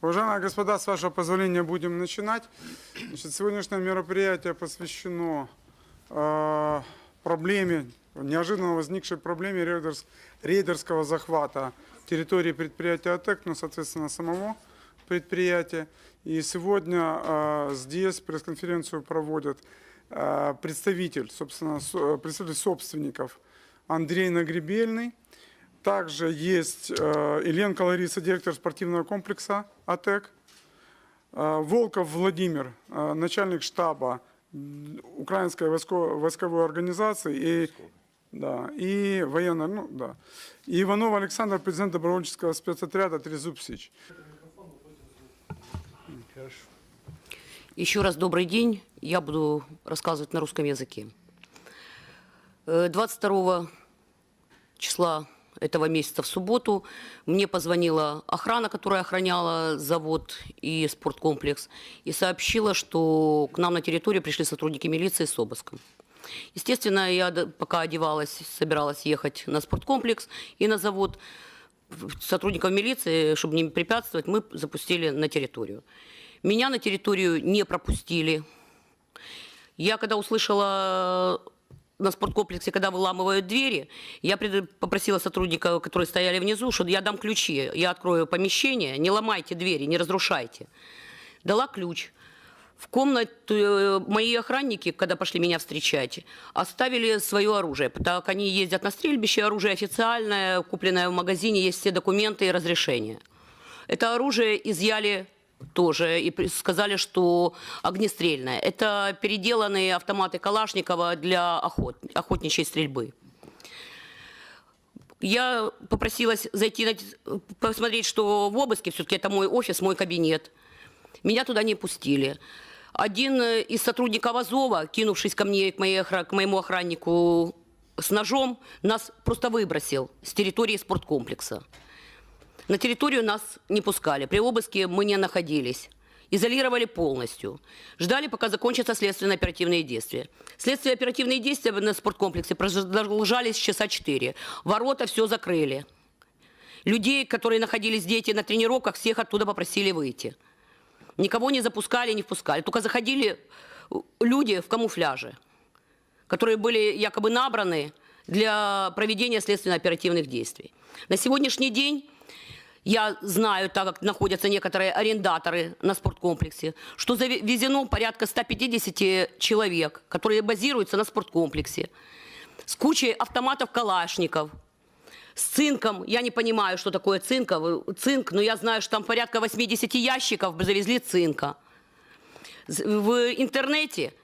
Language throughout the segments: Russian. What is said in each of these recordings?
Уважаемые господа, с вашего позволения будем начинать. Значит, сегодняшнее мероприятие посвящено э, проблеме, неожиданно возникшей проблеме рейдерс- рейдерского захвата территории предприятия АТЭК, ну, соответственно, самого предприятия. И сегодня э, здесь пресс-конференцию проводят э, представитель, собственно, со- представитель собственников Андрей Нагребельный, также есть э, Иленко Лариса, директор спортивного комплекса АТЭК. Э, Волков Владимир, э, начальник штаба Украинской войско- войсковой организации и, да, и военной, ну да. И Иванов Александр, президент добровольческого спецотряда Трезуб. Еще раз добрый день. Я буду рассказывать на русском языке. Э, 22 числа этого месяца в субботу мне позвонила охрана, которая охраняла завод и спорткомплекс, и сообщила, что к нам на территорию пришли сотрудники милиции с обыском. Естественно, я пока одевалась, собиралась ехать на спорткомплекс и на завод. Сотрудников милиции, чтобы не препятствовать, мы запустили на территорию. Меня на территорию не пропустили. Я когда услышала на спорткомплексе, когда выламывают двери, я попросила сотрудников, которые стояли внизу, что я дам ключи, я открою помещение, не ломайте двери, не разрушайте. Дала ключ. В комнату э, мои охранники, когда пошли меня встречать, оставили свое оружие, так как они ездят на стрельбище, оружие официальное, купленное в магазине, есть все документы и разрешения. Это оружие изъяли тоже и сказали, что огнестрельное. Это переделанные автоматы Калашникова для охот, охотничьей стрельбы. Я попросилась зайти посмотреть, что в обыске, все-таки это мой офис, мой кабинет. Меня туда не пустили. Один из сотрудников Азова, кинувшись ко мне, к, моей к моему охраннику с ножом, нас просто выбросил с территории спорткомплекса. На территорию нас не пускали. При обыске мы не находились. Изолировали полностью. Ждали, пока закончатся следственно-оперативные действия. Следствие оперативные действия на спорткомплексе продолжались часа 4. Ворота все закрыли. Людей, которые находились дети на тренировках, всех оттуда попросили выйти. Никого не запускали, не впускали. Только заходили э, люди в камуфляже, которые были якобы набраны для проведения следственно-оперативных действий. На сегодняшний день я знаю, так как находятся некоторые арендаторы на спорткомплексе, что завезено порядка 150 человек, которые базируются на спорткомплексе, с кучей автоматов калашников, с цинком. Я не понимаю, что такое цинков, цинк, но я знаю, что там порядка 80 ящиков завезли цинка. В интернете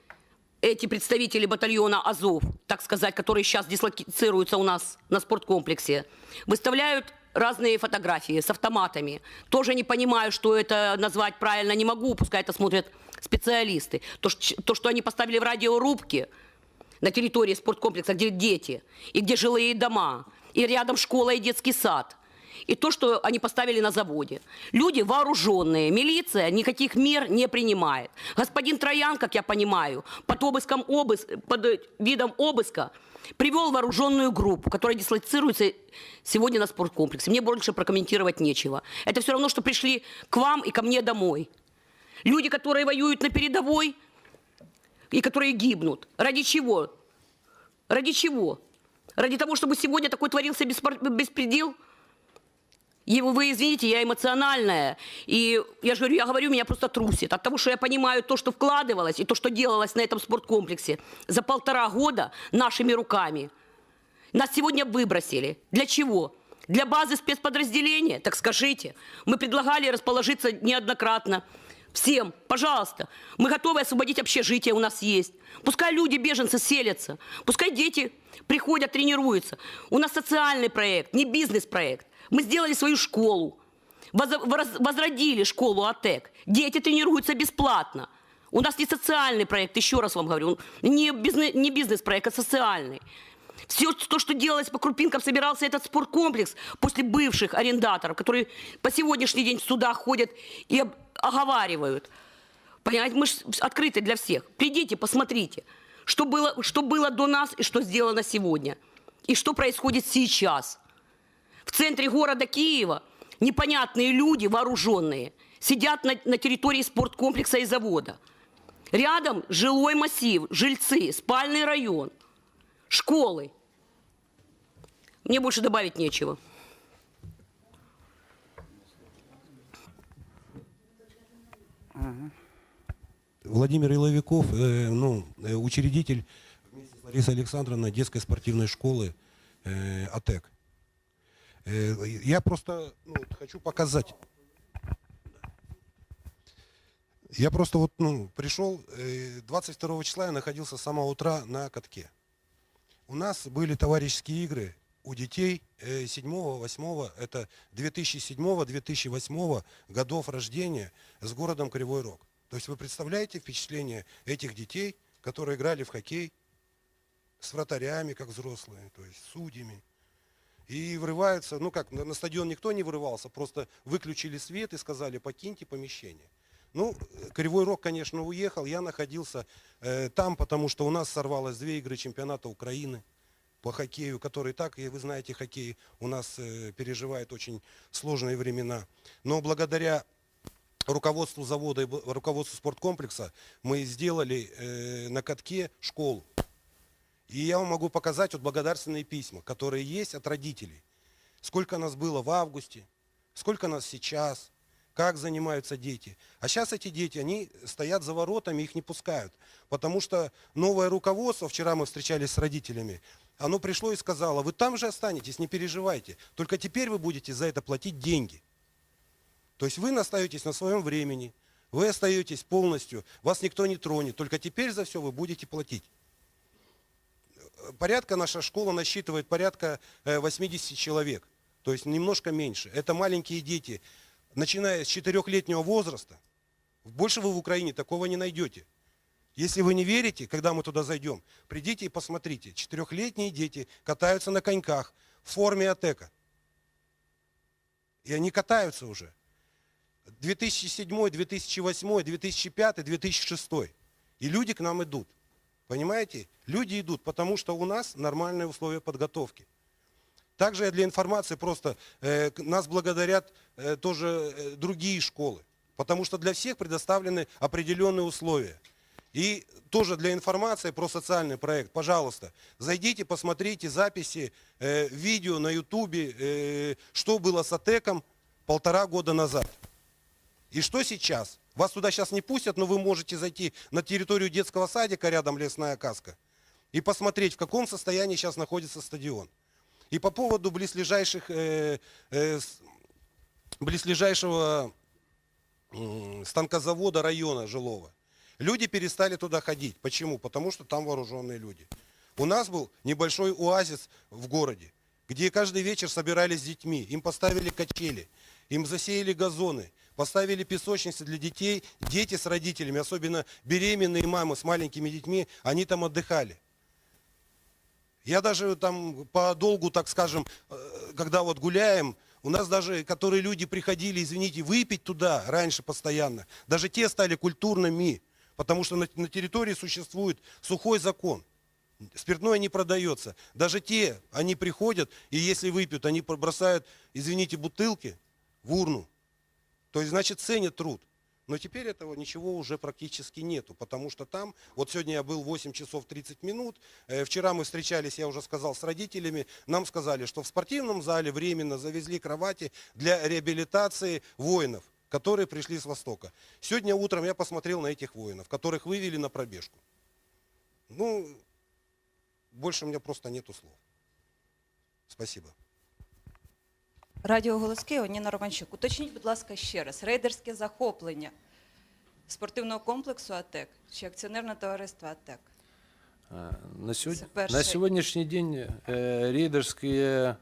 эти представители батальона Азов, так сказать, которые сейчас дислоцируются у нас на спорткомплексе, выставляют разные фотографии с автоматами. Тоже не понимаю, что это назвать правильно не могу, пускай это смотрят специалисты. То, то что они поставили в радиорубке на территории спорткомплекса, где дети, и где жилые дома, и рядом школа и детский сад. И то, что они поставили на заводе. Люди вооруженные, милиция никаких мер не принимает. Господин Троян, как я понимаю, под, обыском обыс... под э, видом обыска привел вооруженную группу, которая дислоцируется сегодня на спорткомплексе. Мне больше прокомментировать нечего. Это все равно, что пришли к вам и ко мне домой. Люди, которые воюют на передовой и которые гибнут. Ради чего? Ради чего? Ради того, чтобы сегодня такой творился беспредел? И вы, извините, я эмоциональная. И я же говорю, я говорю, меня просто трусит. От того, что я понимаю то, что вкладывалось, и то, что делалось на этом спорткомплексе за полтора года нашими руками. Нас сегодня выбросили. Для чего? Для базы спецподразделения? Так скажите. Мы предлагали расположиться неоднократно. Всем, пожалуйста, мы готовы освободить общежитие, у нас есть. Пускай люди, беженцы, селятся. Пускай дети приходят, тренируются. У нас социальный проект, не бизнес-проект. Мы сделали свою школу. Воз- воз- Возродили школу АТЭК. Дети тренируются бесплатно. У нас не социальный проект, еще раз вам говорю, не, бизнес, не бизнес-проект, а социальный. Все то, что делалось по крупинкам, собирался этот спорткомплекс после бывших арендаторов, которые по сегодняшний день в судах ходят и оговаривают. Понимаете, мы открыты для всех. Придите, посмотрите, что было, что было до нас и что сделано сегодня. И что происходит сейчас. В центре города Киева непонятные люди, вооруженные, сидят на, на территории спорткомплекса и завода. Рядом жилой массив, жильцы, спальный район, школы. Мне больше добавить нечего. Владимир Иловиков, э, ну, э, учредитель вместе с Ларисой Александровной детской спортивной школы э, АТЭК. Э, я просто ну, вот хочу показать. Я просто вот ну, пришел, э, 22 числа я находился с самого утра на катке. У нас были товарищеские игры у детей 7-8, это 2007-2008 годов рождения с городом Кривой Рог. То есть вы представляете впечатление этих детей, которые играли в хоккей с вратарями, как взрослые, то есть судьями. И врываются, ну как, на, стадион никто не врывался, просто выключили свет и сказали, покиньте помещение. Ну, Кривой Рог, конечно, уехал. Я находился э, там, потому что у нас сорвалось две игры чемпионата Украины по хоккею, который так, и вы знаете, хоккей у нас э, переживает очень сложные времена. Но благодаря руководству завода и руководству спорткомплекса мы сделали э, на катке школу. И я вам могу показать вот благодарственные письма, которые есть от родителей. Сколько нас было в августе, сколько нас сейчас, как занимаются дети. А сейчас эти дети, они стоят за воротами, их не пускают. Потому что новое руководство, вчера мы встречались с родителями, оно пришло и сказало, вы там же останетесь, не переживайте. Только теперь вы будете за это платить деньги. То есть вы остаетесь на своем времени, вы остаетесь полностью, вас никто не тронет, только теперь за все вы будете платить. Э, Порядка наша школа насчитывает порядка э, 80 человек, то есть немножко меньше. Это маленькие дети, начиная с 4-летнего возраста. Больше вы в Украине такого не найдете. Если вы не верите, когда мы туда зайдем, придите и посмотрите. Четырехлетние дети катаются на коньках в форме атека. И они катаются уже. 2007, 2008, 2005, 2006. И люди к нам идут. Понимаете? Люди идут, потому что у нас нормальные условия подготовки. Также для информации просто э, нас благодарят э, тоже э, другие школы. Потому что для всех предоставлены определенные условия. И тоже для информации про социальный проект, пожалуйста, зайдите, посмотрите записи, э, видео на ютубе, э, что было с АТЭКом полтора года назад. И что сейчас? Вас туда сейчас не пустят, но вы можете зайти на территорию детского садика, рядом лесная каска, и посмотреть, в каком состоянии сейчас находится стадион. И по поводу близлежащих, э, э, близлежащего м, станкозавода района жилого. Люди перестали туда ходить. Почему? Потому что там вооруженные люди. У нас был небольшой оазис в городе, где каждый вечер собирались с детьми. Им поставили качели, им засеяли газоны, поставили песочницы для детей. Дети с родителями, особенно беременные мамы с маленькими детьми, они там отдыхали. Я даже там по долгу, так скажем, э, когда вот гуляем, у нас даже, которые люди приходили, извините, выпить туда раньше постоянно, даже те стали культурными, потому что на, на территории существует сухой закон. Спиртное не продается. Даже те, они приходят, и если выпьют, они бросают, извините, бутылки в урну. То есть, значит, ценят труд. Но теперь этого ничего уже практически нету, потому что там, вот сегодня я был 8 часов 30 минут, э, вчера мы встречались, я уже сказал, с родителями, нам сказали, что в спортивном зале временно завезли кровати для реабилитации воинов, которые пришли с Востока. Сегодня утром я посмотрел на этих воинов, которых вывели на пробежку. Ну, больше у меня просто нету слов. Спасибо. Радіо «Голос Києва», Ніна Романчук. Уточніть, будь ласка, ще раз. Рейдерське захоплення спортивного комплексу АТЕК чи акціонерне товариство АТЕК? А, На, сегодня, Це перший. на сегодняшний день э, рейдерский э,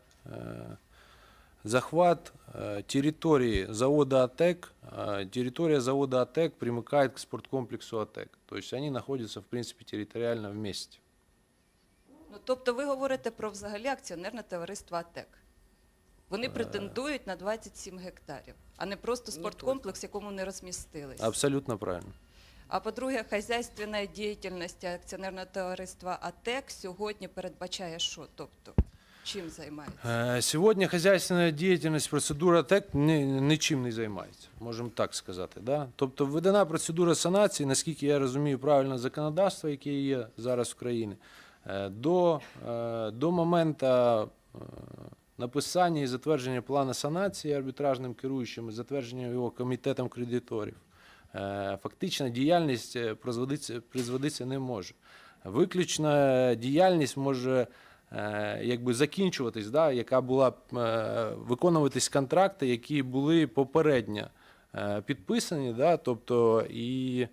захват э, территории завода АТЭК, э, территория завода АТЭК примыкает к спорткомплексу АТЭК. То есть они находятся, в принципе, территориально вместе. Ну, тобто ви говорите про взагалі акціонерне товариство АТЕК. Вони претендують на 27 гектарів, а не просто спорткомплекс, якому не розмістились. Абсолютно правильно. А по-друге, хазяйственна діяльність акціонерного товариства АТЕК сьогодні передбачає що? Тобто, чим займається? Е, Сьогодні хазяйственна діяльність процедура ТЕК ні- нічим не займається, можемо так сказати. Да? Тобто введена процедура санації, наскільки я розумію правильно законодавство, яке є зараз в країні, е, до, е, до моменту е, написання і затвердження плану санації арбітражним керуючим, затвердження його комітетом кредиторів. Е, Фактично діяльність е, призводиться не може. Виключна діяльність може е, якби закінчуватись, да, яка була виконуватись контракти, які були попередньо підписані, да, тобто і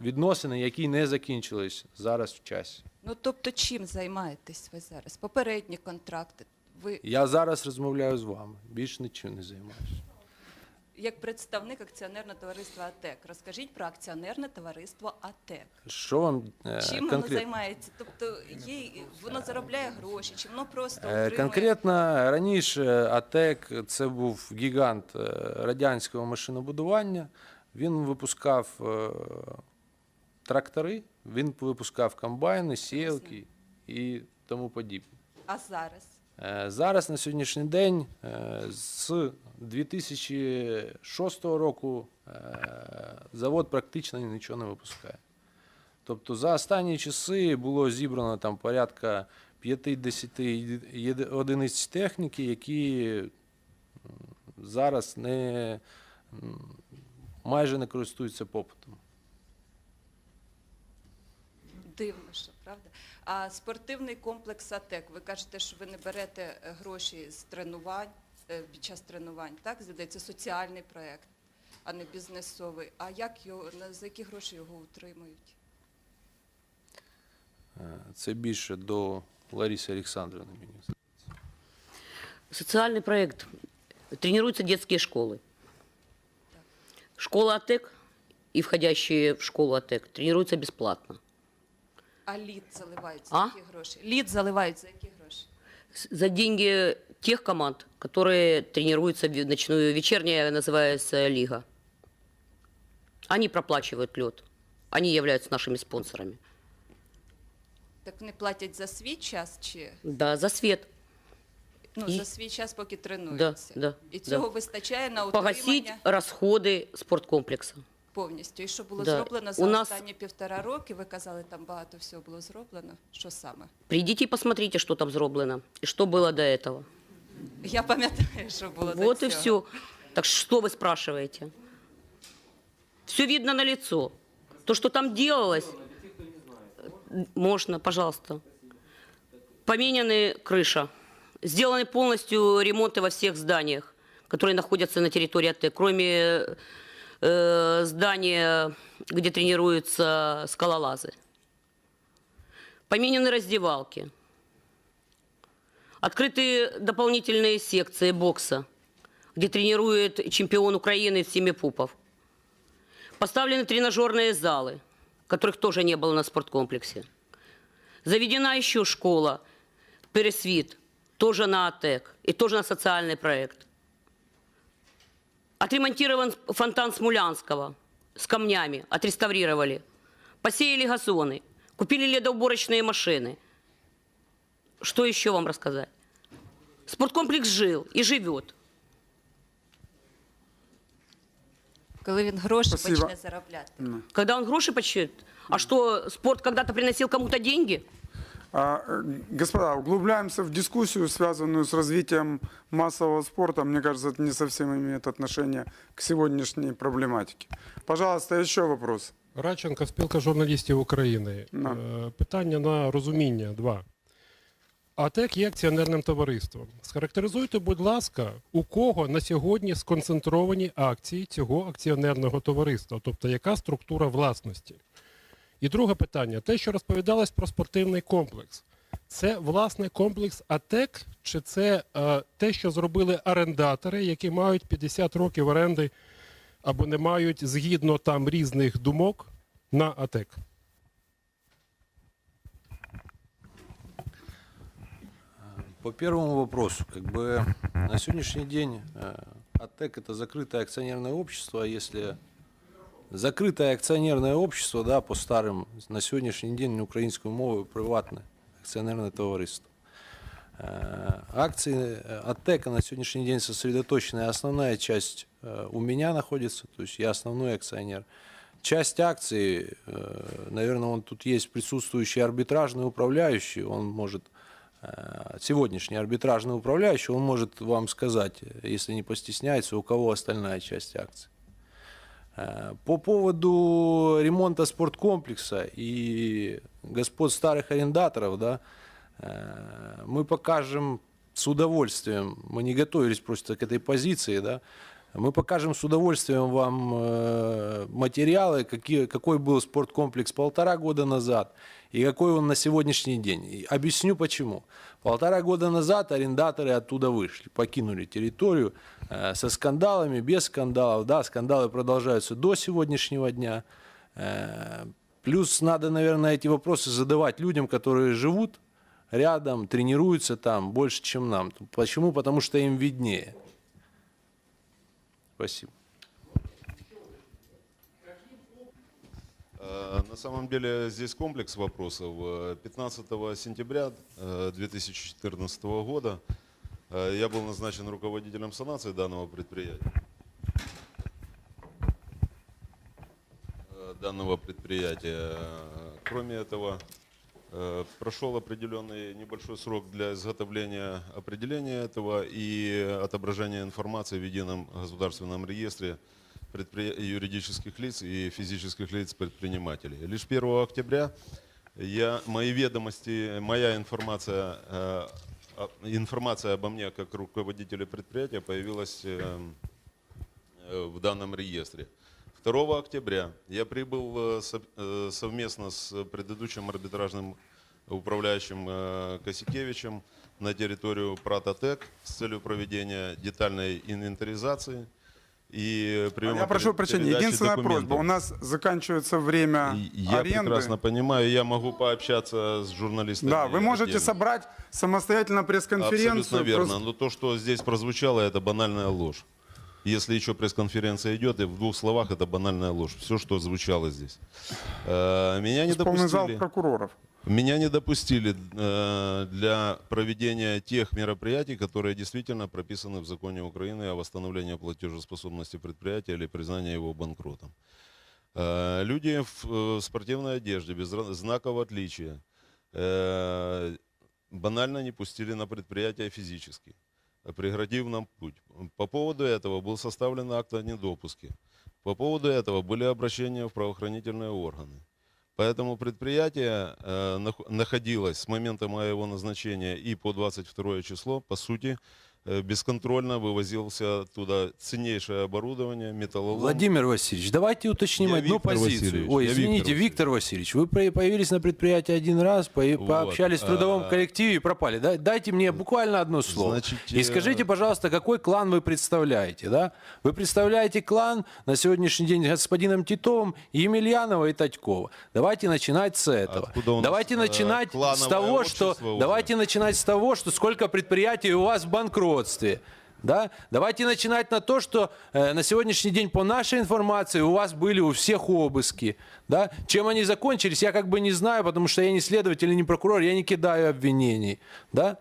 відносини, які не закінчились зараз в часі. Ну тобто, чим займаєтесь ви зараз? Попередні контракти. Ви Я зараз розмовляю з вами, більш нічим не займаюся. як представник акціонерного товариства АТЕК, розкажіть про акціонерне товариство АТЕК. Що вам е, Чим воно конкретно? займається? Тобто є, воно заробляє гроші, чи воно просто Е, отримує? Конкретно раніше АТЕК це був гігант е, радянського машинобудування. Він випускав е, трактори, він випускав комбайни, сіялки і тому подібне. А зараз? Е, Зараз на сьогоднішній день е, з 2006 року е, завод практично нічого не випускає. Тобто за останні часи було зібрано там порядка 50 єди- одиниць техніки, які зараз не, майже не користуються попитом. Дивно, що правда. А спортивний комплекс АТЕК, ви кажете, що ви не берете е, гроші з тренувань е, під час тренувань, так? Здається, соціальний проєкт, а не бізнесовий. А як його, за які гроші його утримують? Е, Це більше до Лариси Олександрівни. Мені здається. Социальный проект. Тренируются детские школы. Школа АТЕК и входящие в школу АТЕК тренируются бесплатно. А лід заливають за А? які гроші? Лід заливають за які гроші? С- За деньги тех команд, которые тренируются в ночную, вечерняя называется лига. Они проплачивают лед. Они являются нашими спонсорами. Так вони платять за свій час чи Да, за свет. ну, І- за свій час, поки тренуються? да, І да. цього вистачає на Погасить утримання расходы спорткомплекса. повністю. І що було Да. зроблено за У нас- останні півтора роки? Ви казали, там багато всього було зроблено. Що саме? Придите и посмотрите, что там сделано и что было до этого. Я пам'ятаю, що було до Вот и цього. все. Так что вы спрашиваете? Все видно на лицо. То, что там делалось, э, можно, пожалуйста. Поменяны крыша. Сделаны полностью ремонты во всех зданиях, которые находятся на территории АТ, кроме э, здания, где тренируются скалолазы. Поменяны раздевалки. Открыты дополнительные секции бокса, где тренирует чемпион Украины в семи пупов. Поставлены тренажерные залы, которых тоже не было на спорткомплексе. Заведена еще школа Пересвит, тоже на АТЭК и тоже на социальный проект. Отремонтирован фонтан Смулянского с камнями, отреставрировали. Посеяли газоны, купили ледоуборочные машины. Что еще вам рассказать? Спорткомплекс жил и живет. Коли він гроші Спасибо. почне заробляти. Когда он гроши подсчитает. А что, спорт когда-то приносил кому-то деньги? Э, Господа, углубляемся в дискуссию, связанную с развитием массового спорта. Мне кажется, это не совсем имеет отношение к сегодняшней проблематике. Пожалуйста, еще вопрос. Радченко, спілка журналістів України. На. Е, Питання на розуміння. Два. АТЕК є акціонерним товариством. Схарактеризуйте, будь ласка, у кого на сьогодні сконцентровані акції цього акціонерного товариства, тобто яка структура власності. І друге питання: те, що розповідалось про спортивний комплекс. Це власне комплекс АТЕК, чи це е, те, що зробили орендатори, які мають 50 років оренди або не мають згідно там різних думок на АТЕК? По первому вопросу, как бы на сегодняшний день э, АТЭК это закрытое акционерное общество, а если закрытое акционерное общество, да, по старым, на сегодняшний день на українською мовою приватне акціонерне товариство. Э, Акции э, АТЭКа на сегодняшний день сосредоточены. Основная часть э, у меня находится, то есть я основной акционер. Часть акций, наверное, он тут есть присутствующий арбитражный управляющий, он может, сегодняшний арбитражный управляющий, он может вам сказать, если не постесняется, у кого остальная часть акций. Э, По поводу ремонта спорткомплекса и господ старых арендаторов, да, э, мы покажем с удовольствием, мы не готовились просто к этой позиции, да, мы покажем с удовольствием вам э, материалы, какие, какой был спорткомплекс полтора года назад и какой он на сегодняшний день. И объясню почему. Полтора года назад арендаторы оттуда вышли, покинули территорию э, со скандалами, без скандалов. Да, скандалы продолжаются до сегодняшнего дня. Э, плюс надо, наверное, эти вопросы задавать людям, которые живут рядом, тренируются там больше, чем нам. Почему? Потому что им виднее. Спасибо. Э, На самом деле здесь комплекс вопросов. Э, 15 сентября э, 2014 года э, я был назначен руководителем санации данного предприятия. Э, Данного предприятия. Э, Кроме этого, э, прошел определенный небольшой срок для изготовления определения этого и отображения информации в едином государственном реестре юридических лиц и физических лиц предпринимателей. Лишь 1 октября я, мои ведомости, моя информация, э, информация обо мне как руководителя предприятия появилась э, э, в данном реестре. 2 октября я прибыл э, э, совместно с предыдущим арбитражным управляющим э, Косикевичем на территорию Пратотек с целью проведения детальной инвентаризации и приема Я прошу прощения, единственная документов. просьба. У нас заканчивается время Я аренды. прекрасно понимаю, я могу пообщаться с журналистами. Да, вы можете отдельно. собрать самостоятельно пресс-конференцию. Абсолютно верно. Просто- Но то, что здесь прозвучало, это банальная ложь. Если еще пресс-конференция идет, и в двух словах это банальная ложь. Все, что звучало здесь. Э, Меня не Здесь полный зал допустили. прокуроров. Меня не допустили э, для проведения тех мероприятий, которые действительно прописаны в законе Украины о восстановлении платежеспособности предприятия или признании его банкротом. Э, Люди в спортивной одежде, без знаков отличия, банально не пустили на предприятие физически, преградив нам путь. По поводу этого был составлен акт о недопуске. По поводу этого были обращения в правоохранительные органы. Поэтому предприятие э, нах- находилось с момента моего назначения и по 22 число, по сути, бесконтрольно вывозился туда ценнейшее оборудование, металлолом. Владимир Васильевич, давайте уточним Я одну Виктор позицию. Васильевич, Ой, я извините, Виктор Виктор Васильевич, вы появились на предприятии один раз, по- Вот, пообщались в трудовом а- коллективе и пропали. Да- Дайте мне буквально одно слово. Значит, и э, скажите, пожалуйста, какой клан вы представляете? Да? Вы представляете клан на сегодняшний день господином Титовым, Емельянова и Татькова. Давайте начинать с этого. Откуда у давайте э, начинать с того, что уже? давайте начинать с того, что сколько предприятий у вас в банкротстве. Да? Давайте начинать на то, что э, на сегодняшний день, по нашей информации, у вас были у всех обыски. Да? Чем они закончились, я как бы не знаю, потому что я не следователь и не прокурор, я не кидаю обвинений. Да?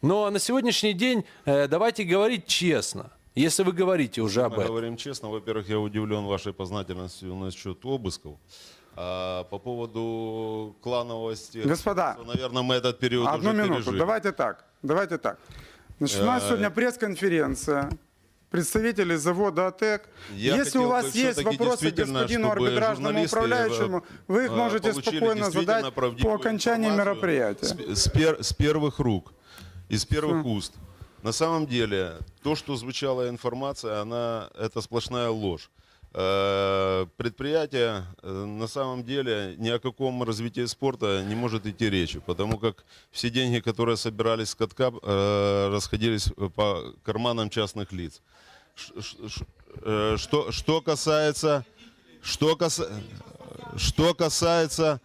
Но на сегодняшний день э, давайте говорить честно, если вы говорите уже об Мы этом. говорим честно, во-первых, я удивлен вашей познательностью насчет обысков. А по поводу клановости, Господа, то, наверное, мы этот период Одну уже минуту. пережили. Давайте так. Давайте так. Значит, у нас Э, сегодня пресс-конференция. Представители завода АТЭК. Я Если у вас есть вопросы господину арбитражному журналисты, управляющему, вы их э, можете спокойно задать по окончании мероприятия. С, с пер- с первых рук, из первых уст. На самом деле, то, что звучала информация, она, это сплошная ложь. Э, Предприятие, э, на самом деле, ни о каком развитии спорта не может идти речи, потому как все деньги, которые собирались с катка, э, расходились по карманам частных лиц. Что, что касается, что, каса- что касается,